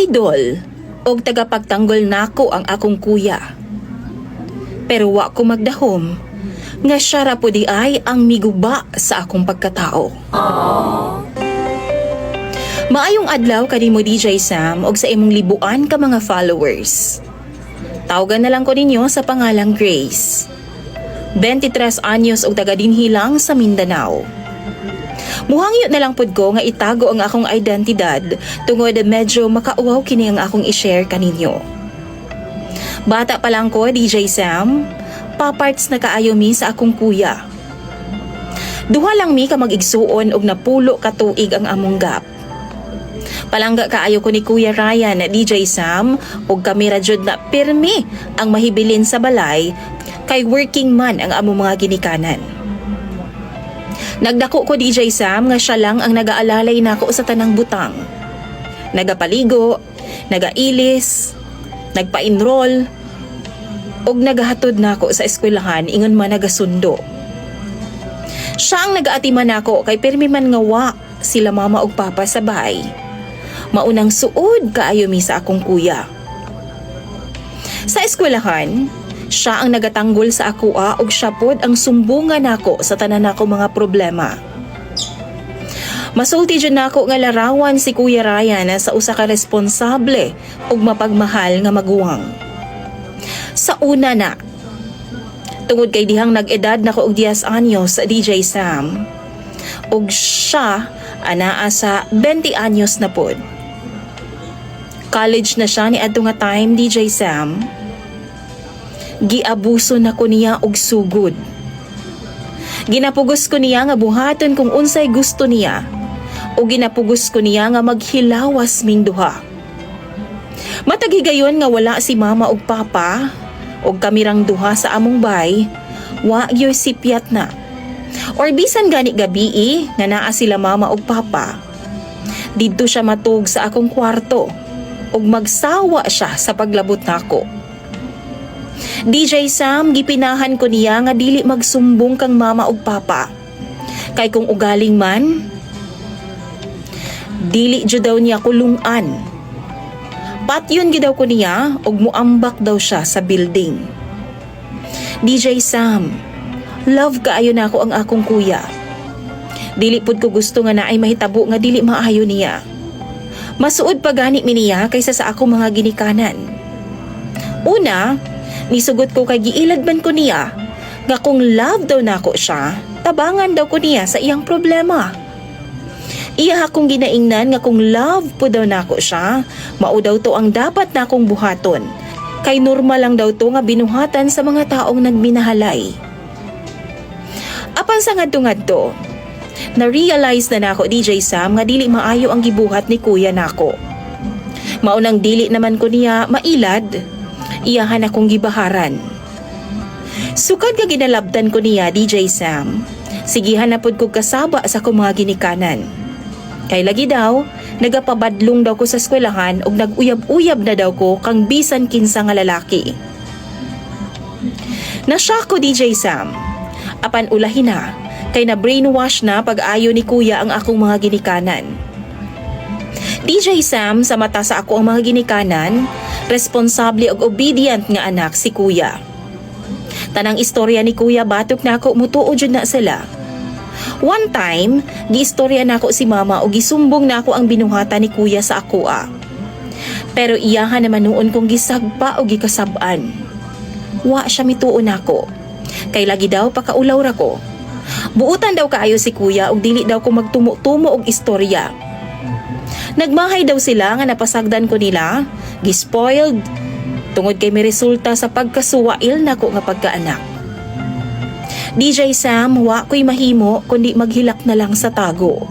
Idol og tagapagtanggol nako ang akong kuya. Pero wa ko magdahom nga siya ra po di ay ang miguba sa akong pagkatao. Maayong adlaw kanimo DJ Sam og sa imong libuan ka mga followers. Tawagan na lang ko ninyo sa pangalang Grace. 23 anyos og taga dinhilang sa Mindanao. Muhangyo na lang pud ko nga itago ang akong identidad tungod medyo makauwaw kini ang akong i-share kaninyo. Bata pa lang ko, DJ Sam, paparts na kaayo mi sa akong kuya. Duha lang mi ka mag-igsuon og napulo ka tuig ang among gap. Palangga kaayo ko ni Kuya Ryan DJ Sam ug kami ra jud na pirmi ang mahibilin sa balay kay working man ang among mga ginikanan. Nagdako ko DJ Sam nga siya lang ang nagaalalay nako sa tanang butang. Nagapaligo, nagailis, nagpa-enroll, ug nagahatod nako sa eskwelahan ingon man nagasundo. Siya ang nagaatiman nako kay permi man nga wa sila mama ug papa sa bahay. Maunang suod kaayo mi sa akong kuya. Sa eskwelahan, siya ang nagatanggol sa akoa ug siya pod ang sumbungan nako sa tanan nako mga problema. Masulti dyan nako nga larawan si Kuya Ryan sa usa ka responsable ug mapagmahal nga maguwang. Sa una na, tungod kay dihang nag-edad na ko og 10 anyos sa DJ Sam, ug siya anaa sa 20 anyos na pod. College na siya ni adto time DJ Sam giabuso na ko niya og sugod. Ginapugos ko niya nga buhaton kung unsay gusto niya o ginapugos ko niya nga maghilawas ming duha. Matag higayon nga wala si mama ug papa og kamirang duha sa among bay, wa gyoy sipyat na. Or bisan gani gabii nga naa sila mama ug papa. Didto siya matug sa akong kwarto ug magsawa siya sa paglabot nako. DJ Sam, gipinahan ko niya nga dili magsumbong kang mama ug papa. Kay kung ugaling man, dili jud daw niya kulungan. Patyon gidaw ko niya ug muambak daw siya sa building. DJ Sam, love kaayo na ako ang akong kuya. Dili pud ko gusto nga naay mahitabo nga dili maayo niya. Masuod pa gani mi niya kaysa sa akong mga ginikanan. Una, Nisugot ko kay giilad man ko niya nga kung love daw nako siya, tabangan daw ko niya sa iyang problema. Iya akong ginaingnan nga kung love po daw nako siya, mao daw to ang dapat nakong buhaton. Kay normal lang daw to nga binuhatan sa mga taong nagminahalay. Apan sa ngadto-ngadto, na-realize na nako DJ Sam nga dili maayo ang gibuhat ni kuya nako. Maunang dili naman ko niya mailad iyahan akong gibaharan. Sukad ka ginalabdan ko niya, DJ Sam. Sigihan na pod ko kasaba sa akong mga ginikanan. Kay lagi daw, nagapabadlong daw ko sa eskwelahan ug nag-uyab-uyab na daw ko kang bisan kinsa nga lalaki. Nashock ko DJ Sam. Apan ulahin na, kay na brainwash na pag-ayo ni kuya ang akong mga ginikanan. DJ Sam, sa mata sa ako ang mga ginikanan, responsable ug obedient nga anak si kuya. Tanang istorya ni kuya batok na ako mutuo jud na sila. One time, giistorya na ako si mama o gisumbong na ako ang binuhatan ni kuya sa akoa. Pero iyahan naman noon kong gisagpa o gikasaban. Wa siya mituon ako. Kay lagi daw pakaulaw ra ko. Buutan daw kaayo si kuya og dili daw ko magtumo-tumo og istorya. Nagmahay daw sila nga napasagdan ko nila, gispoiled, tungod kay may resulta sa pagkasuwail nako nga pagkaanak. DJ Sam, wa ko'y mahimo kundi maghilak na lang sa tago.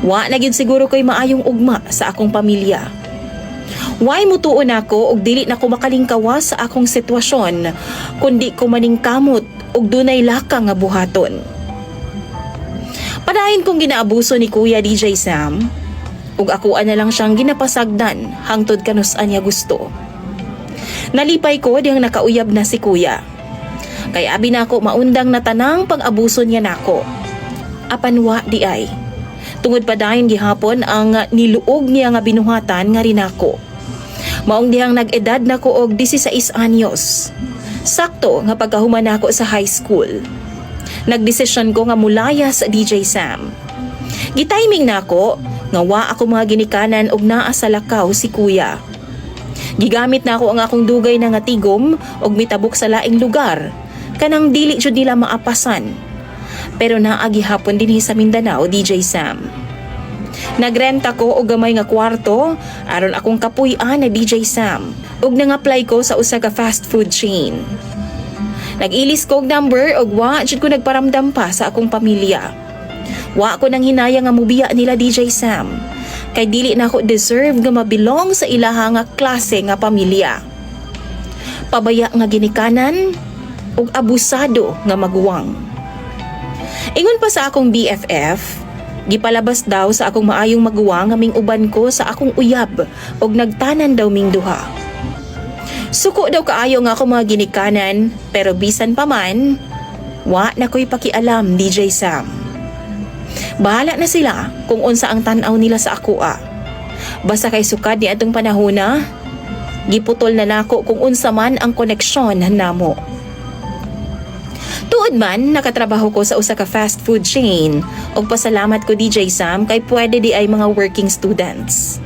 Wa na gyud siguro ko'y maayong ugma sa akong pamilya. Why mutuon ako og dili na ko makalingkawas sa akong sitwasyon kundi ko maningkamot og dunay laka nga buhaton. Padayon kong ginaabuso ni Kuya DJ Sam, ug ako na lang siyang ginapasagdan hangtod kanus niya gusto. Nalipay ko diyang nakauyab na si kuya. Kay abi na ako maundang na tanang pag-abuso niya nako. Apan wa di ay. Tungod pa dayon gihapon ang niluog niya nga binuhatan nga rin ako. Maong dihang nag-edad na ko og 16 anyos. Sakto nga pagkahuman ako sa high school. Nagdesisyon ko nga mulaya sa DJ Sam. Gitiming na ako nga wa ako mga ginikanan og naa sa lakaw si kuya. Gigamit na ako ang akong dugay na nga tigom og mitabok sa laing lugar kanang dili jud nila maapasan. Pero naagi hapon dinhi sa Mindanao DJ Sam. Nagrenta ko og gamay nga kwarto aron akong kapuy-an na DJ Sam ug nang-apply ko sa usa ka fast food chain. Nag-ilis ko og number ug wa jud ko nagparamdam pa sa akong pamilya. Wa ko nang hinaya nga mubiya nila DJ Sam kay dili na ako deserve nga mabilong sa ilaha nga klase nga pamilya. Pabaya nga ginikanan ug abusado nga maguwang. Ingon pa sa akong BFF, gipalabas daw sa akong maayong maguwang nga ming uban ko sa akong uyab ug nagtanan daw ming duha. Suko daw kaayo nga ako mga ginikanan pero bisan pa man, wa na ko'y pakialam DJ Sam. Bahala na sila kung unsa ang tanaw nila sa ako ah. Basta kay sukad ni atong panahona, giputol na nako kung unsa man ang koneksyon namo. Tuod man, nakatrabaho ko sa usa ka fast food chain ug pasalamat ko DJ Sam kay pwede di ay mga working students.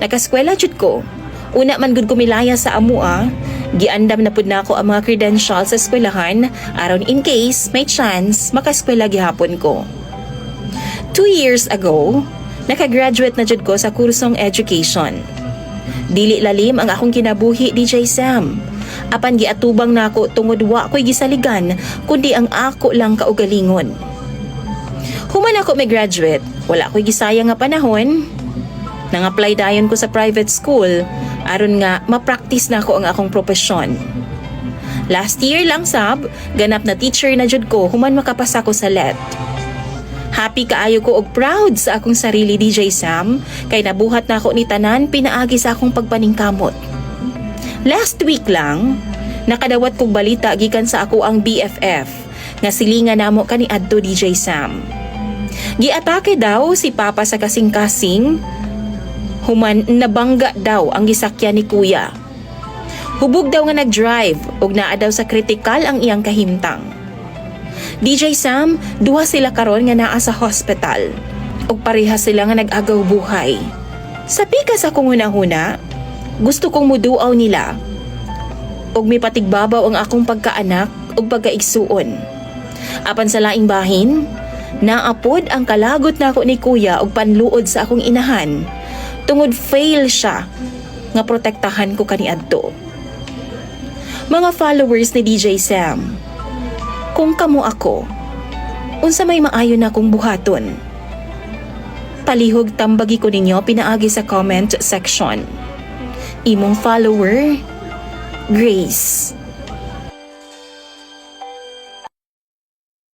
Nakaskwela jud ko. Una man gud kumilaya sa amua, giandam na pud nako ang mga credentials sa eskwelahan aron in case may chance makaskwela gihapon ko. Two years ago, nakagraduate na jud ko sa kursong education. Dili lalim ang akong kinabuhi DJ Sam. Apan giatubang nako tungod wa ko'y gisaligan kundi ang ako lang kaugalingon. Human ako may graduate, wala ko'y gisayang nga panahon. Nang-apply dayon ko sa private school aron nga ma-practice na ko ang akong propesyon. Last year lang sab, ganap na teacher na jud ko human makapasa ko sa let. Happy kaayo ko og proud sa akong sarili DJ Sam kay nabuhat na ako ni tanan pinaagi sa akong pagpaningkamot. Last week lang, nakadawat kog balita gikan sa ako ang BFF nga silingan namo kani adto DJ Sam. Giatake daw si Papa sa kasing-kasing human nabangga daw ang gisakyan ni Kuya. Hubog daw nga nag-drive ug naa daw sa kritikal ang iyang kahimtang. DJ Sam, duha sila karon nga naa sa hospital ug pareha sila nga nag-agaw buhay. Sa pikas akong hunahuna, gusto kong muduaw nila ug may patigbabaw ang akong pagkaanak ug pagkaigsuon. Apan sa laing bahin, naapod ang kalagot nako ni kuya ug panluod sa akong inahan tungod fail siya nga protektahan ko kaniadto. Mga followers ni DJ Sam, kung kamo ako, unsa may maayo na akong buhaton. Palihog tambagi ko ninyo pinaagi sa comment section. Imong follower, Grace.